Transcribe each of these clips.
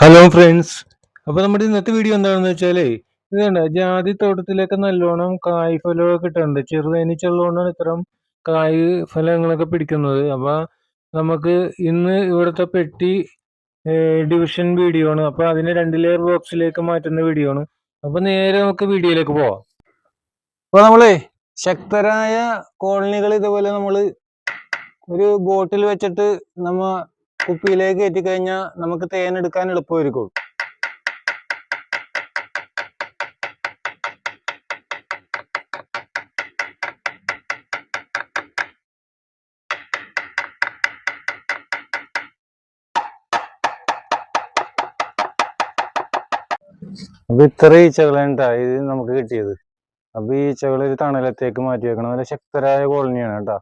Hello friends അപ്പൊ നമ്മുടെ ഇന്നത്തെ വീഡിയോ എന്താണെന്ന് വെച്ചാലേ ഇതുണ്ട്. ജാതി തോട്ടത്തിലൊക്കെ നല്ലോണം കായ് ഫലമൊക്കെ കിട്ടുന്നുണ്ട് ചെറുതേനീച്ചുള്ളതുകൊണ്ടാണ് ഇത്തരം കായ് ഫലങ്ങളൊക്കെ പിടിക്കുന്നത്. അപ്പൊ നമുക്ക് ഇന്ന് ഇവിടുത്തെ പെട്ടി ഡിവിഷൻ വീഡിയോ ആണ്. അപ്പൊ അതിനെ രണ്ട് ലെയർ ബോക്സിലേക്ക് മാറ്റുന്ന വീഡിയോ ആണ്. അപ്പൊ നേരെ നമുക്ക് വീഡിയോയിലേക്ക് പോവാം. അപ്പൊ നമ്മളെ ശക്തരായ കോളനികൾ ഇതുപോലെ നമ്മൾ ഒരു ബോട്ടിൽ വെച്ചിട്ട് നമ്മ കുപ്പിയിലേക്ക് കഴിഞ്ഞാൽ നമുക്ക് തേൻ എടുക്കാൻ എളുപ്പമായിരിക്കും. അപ്പൊ ഇത്ര ഈച്ചകളാണ് ട്ടാ ഇത് നമുക്ക് കിട്ടിയത്. അപ്പൊ ഈ ഈച്ചകൾ ഒരു തണലത്തേക്ക് മാറ്റി വെക്കണം നല്ല ശക്തരായ കോളനിയാണ് കേട്ടാ.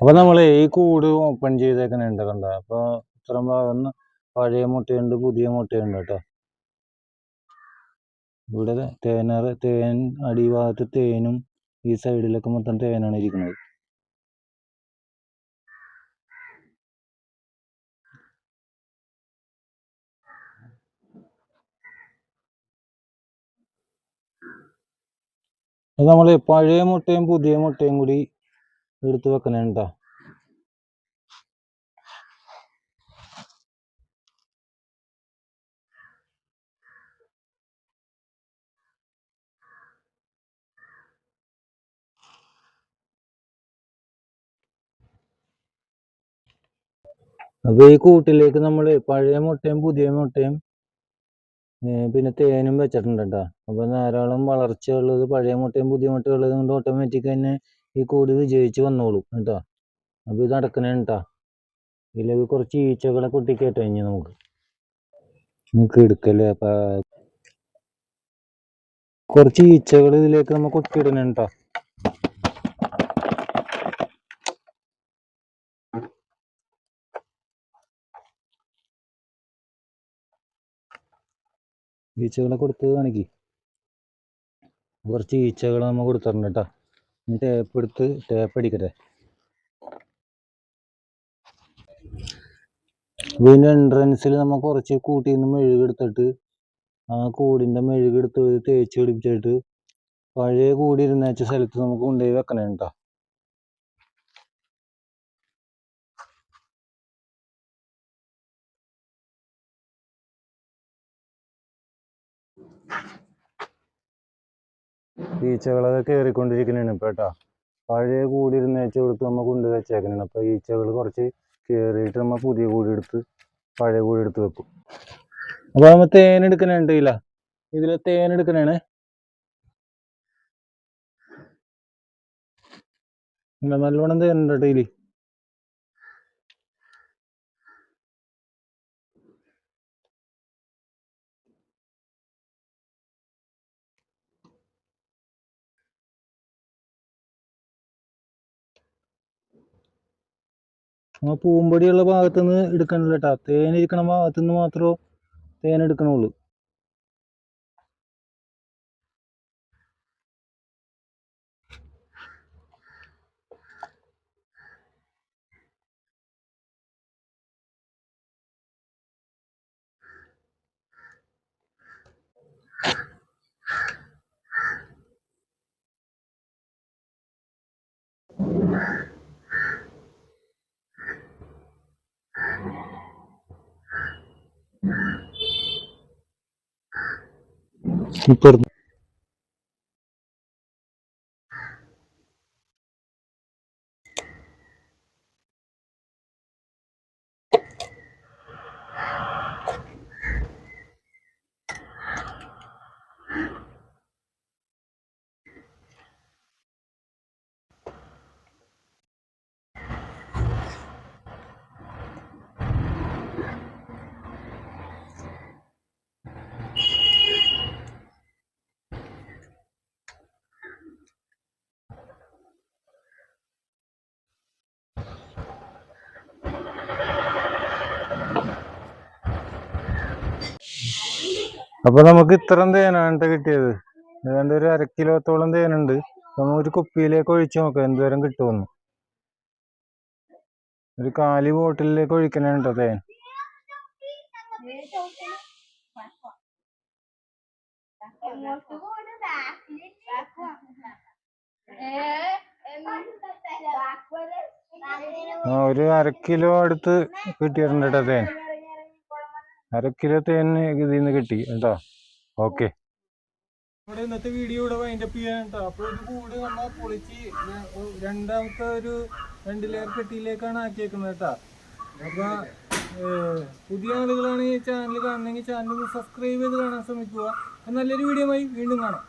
അപ്പൊ നമ്മൾ ഈ കൂട് ഓപ്പൺ ചെയ്തേക്കണുണ്ട് കണ്ട? അപ്പൊ ഇത്രയും ഭാഗം പഴയ മുട്ടയുണ്ട് പുതിയ മുട്ടയുണ്ട് കേട്ടോ. ഇവിടെ തേനറ് തേൻ അടിഭാഗത്ത് തേനും ഈ സൈഡിലൊക്കെ മൊത്തം തേനാണ് ഇരിക്കുന്നത്. നമ്മൾ പഴയ മുട്ടയും പുതിയ മുട്ടയും കൂടി എടുത്ത് കേട്ടോ അപ്പൊ ഈ കൂട്ടിലേക്ക് നമ്മൾ പഴയ മുട്ടയും പുതിയ മുട്ടയും പിന്നെ തേനും വെച്ചിട്ടുണ്ട് കേട്ടോ അപ്പൊ ധാരാളം വളർച്ചയുള്ളത് പഴയ മുട്ടയും പുതിയ മുട്ടയും ഉള്ളത് കൊണ്ട് ഓട്ടോമാറ്റിക് തന്നെ ഈ കൂട് വിജയിച്ച് വന്നോളൂ കേട്ടോ. അപ്പൊ ഇത് അടക്കണേ കേട്ടോ ഇതിലേക്ക് കുറച്ച് ഈച്ചകളെ കുട്ടിക്കേറ്റ കഴിഞ്ഞ് നമുക്ക്. നമുക്ക് എടുക്കല്ലേ? അപ്പൊ കുറച്ച് ഈച്ചകൾ ഇതിലേക്ക് നമ്മൾ കൊട്ടിയിടണം കേട്ടോ ഈച്ചകളെ കൊടുത്ത് കാണിക്ക് കുറച്ച് ഈച്ചകൾ നമ്മൾ കൊടുത്തിട്ടുണ്ട് കേട്ടോ ടേപ്പ് എടുത്ത് ടേപ്പ് അടിക്കട്ടെ. ഇതിന്റെ എൻട്രൻസിൽ നമ്മൾ കുറച്ച് കൂട്ടിൽ നിന്ന് മെഴുകെടുത്തിട്ട് ആ കൂടിന്റെ മെഴുകെടുത്ത് തേച്ച് പിടിപ്പിച്ചിട്ട് പഴയ കൂടി ഇരുന്നേച്ച സ്ഥലത്ത് നമുക്ക് കൊണ്ടുപോയി വെക്കണം കേട്ടോ ഈച്ചകളൊക്കെ കയറിക്കൊണ്ടിരിക്കുന്നതാണ് ഇപ്പൊ കേട്ടോ. പഴയ കൂടി ഇരുന്നേച്ച കൊടുത്ത് നമ്മൾ കൊണ്ട് വെച്ചേക്കണാണ്. അപ്പൊ ഈച്ചകൾ കുറച്ച് കയറിയിട്ട് നമ്മ പുതിയ കൂടി എടുത്ത് പഴയ കൂടി എടുത്ത് വെക്കും. അപ്പൊ നമ്മ തേൻ എടുക്കണുണ്ട് ഇല്ല ഇതിൽ തേൻ എടുക്കണേണ്. ഇല്ല നല്ലോണം തേൻ ഉണ്ട് ആ പൂമ്പൊടിയുള്ള ഭാഗത്തുനിന്ന് എടുക്കണില്ല കേട്ടോ തേൻ ഇരിക്കണ ഭാഗത്തുനിന്ന് മാത്രമേ തേൻ എടുക്കണുള്ളൂ ഇപ്പൊ അപ്പൊ നമുക്ക് ഇത്രയും തേനാണ് ട്ടോ കിട്ടിയത്. ഏതാണ്ട് ഒരു അര കിലോത്തോളം തേനുണ്ട്. നമ്മൾ ഒരു കുപ്പിയിലേക്ക് ഒഴിച്ചു നോക്കാം. എന്തോരം കിട്ടുമെന്ന്. ഒരു കാലി ബോട്ടിലേക്ക് ഒഴിക്കണേ കേട്ടോ തേൻ. ഒരു അര കിലോ അടുത്ത് കിട്ടിയിട്ടുണ്ട് കേട്ടോ തേൻ. അര കിലോ തേൻ ഇതിൽ നിന്ന് കിട്ടി കേട്ടോ? ഓക്കെ. നമ്മുടെ ഇന്നത്തെ വീഡിയോ ഇവിടെ വൈൻഡപ്പ് ചെയ്യാൻ കേട്ടോ അപ്പോൾ ഒരു കൂട് നമ്മൾ പൊളിച്ച് രണ്ടാമത്തെ ഒരു രണ്ട് ലെയർ കെട്ടിയിലേക്കാണ് ആക്കിയേക്കുന്നത് കേട്ടോ അപ്പൊ പുതിയ ആളുകളാണ് ഈ ചാനൽ കാണുന്നെങ്കിൽ ചാനൽ സബ്സ്ക്രൈബ് ചെയ്ത് കാണാൻ ശ്രമിക്കുക. നല്ലൊരു വീഡിയോ ആയി വീണ്ടും കാണാം.